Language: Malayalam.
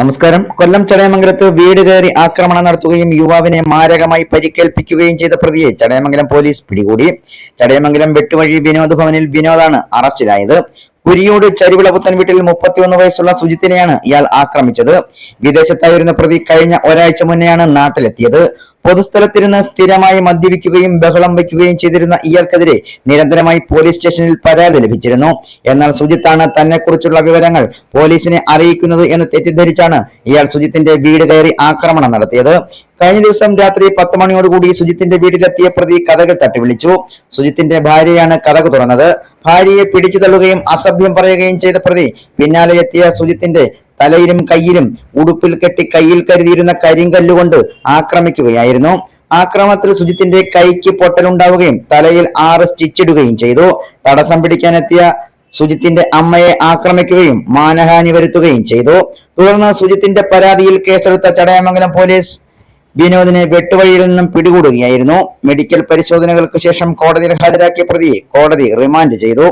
നമസ്കാരം. കൊല്ലം ചടയമംഗലത്ത് വീട് കയറി ആക്രമണം നടത്തുകയും യുവാവിനെ മാരകമായി പരിക്കേൽപ്പിക്കുകയും ചെയ്ത പ്രതിയെ ചടയമംഗലം പോലീസ് പിടികൂടി. ചടയമംഗലം വെട്ടുവഴി വിനോദ് ഭവനിൽ വിനോദാണ് അറസ്റ്റിലായത്. കുരിയോട് ചരിവിള വീട്ടിൽ മുപ്പത്തിയൊന്ന് വയസ്സുള്ള സുജിത്തിനെയാണ് ഇയാൾ ആക്രമിച്ചത്. വിദേശത്തായിരുന്ന പ്രതി കഴിഞ്ഞ ഒരാഴ്ച മുന്നെയാണ് നാട്ടിലെത്തിയത്. പൊതുസ്ഥലത്തിരുന്ന് സ്ഥിരമായി മദ്യപിക്കുകയും ബഹളം വയ്ക്കുകയും ചെയ്തിരുന്ന ഇയാൾക്കെതിരെ നിരന്തരമായി പോലീസ് സ്റ്റേഷനിൽ പരാതി ലഭിച്ചിരുന്നു. എന്നാൽ സുജിത്താണ് തന്നെ കുറിച്ചുള്ള വിവരങ്ങൾ പോലീസിനെ അറിയിക്കുന്നത് എന്ന് തെറ്റിദ്ധരിച്ചാണ് ഇയാൾ സുജിത്തിന്റെ വീട് കയറി ആക്രമണം നടത്തിയത്. കഴിഞ്ഞ ദിവസം രാത്രി പത്ത് മണിയോടുകൂടി സുജിത്തിന്റെ വീട്ടിലെത്തിയ പ്രതി കഥകൾ തട്ടി വിളിച്ചു സുജിത്തിന്റെ ഭാര്യയാണ് കഥക് തുറന്നത്. ഭാര്യയെ പിടിച്ചു തള്ളുകയും അസഭ്യം പറയുകയും ചെയ്ത പ്രതി പിന്നാലെ എത്തിയ സുജിത്തിന്റെ തലയിലും കയ്യിലും ഉടുപ്പിൽ കെട്ടി കയ്യിൽ കരുതിയിരുന്ന കരിങ്കല്ലുകൊണ്ട് ആക്രമിക്കുകയായിരുന്നു. ആക്രമണത്തിൽ സുജിത്തിന്റെ കൈക്ക് പൊട്ടലുണ്ടാവുകയും തലയിൽ ആറ് സ്റ്റിച്ചിടുകയും ചെയ്തു. തടസ്സം പിടിക്കാനെത്തിയ സുജിത്തിന്റെ അമ്മയെ ആക്രമിക്കുകയും മാനഹാനി വരുത്തുകയും ചെയ്തു. തുടർന്ന് സുജിത്തിന്റെ പരാതിയിൽ കേസെടുത്ത ചടയമംഗലം പോലീസ് വിനോദിനെ വെട്ടുവഴിയിൽ നിന്നും പിടികൂടുകയായിരുന്നു. മെഡിക്കൽ പരിശോധനകൾക്ക് ശേഷം കോടതിയിൽ ഹാജരാക്കിയ പ്രതിയെ കോടതി റിമാൻഡ് ചെയ്തു.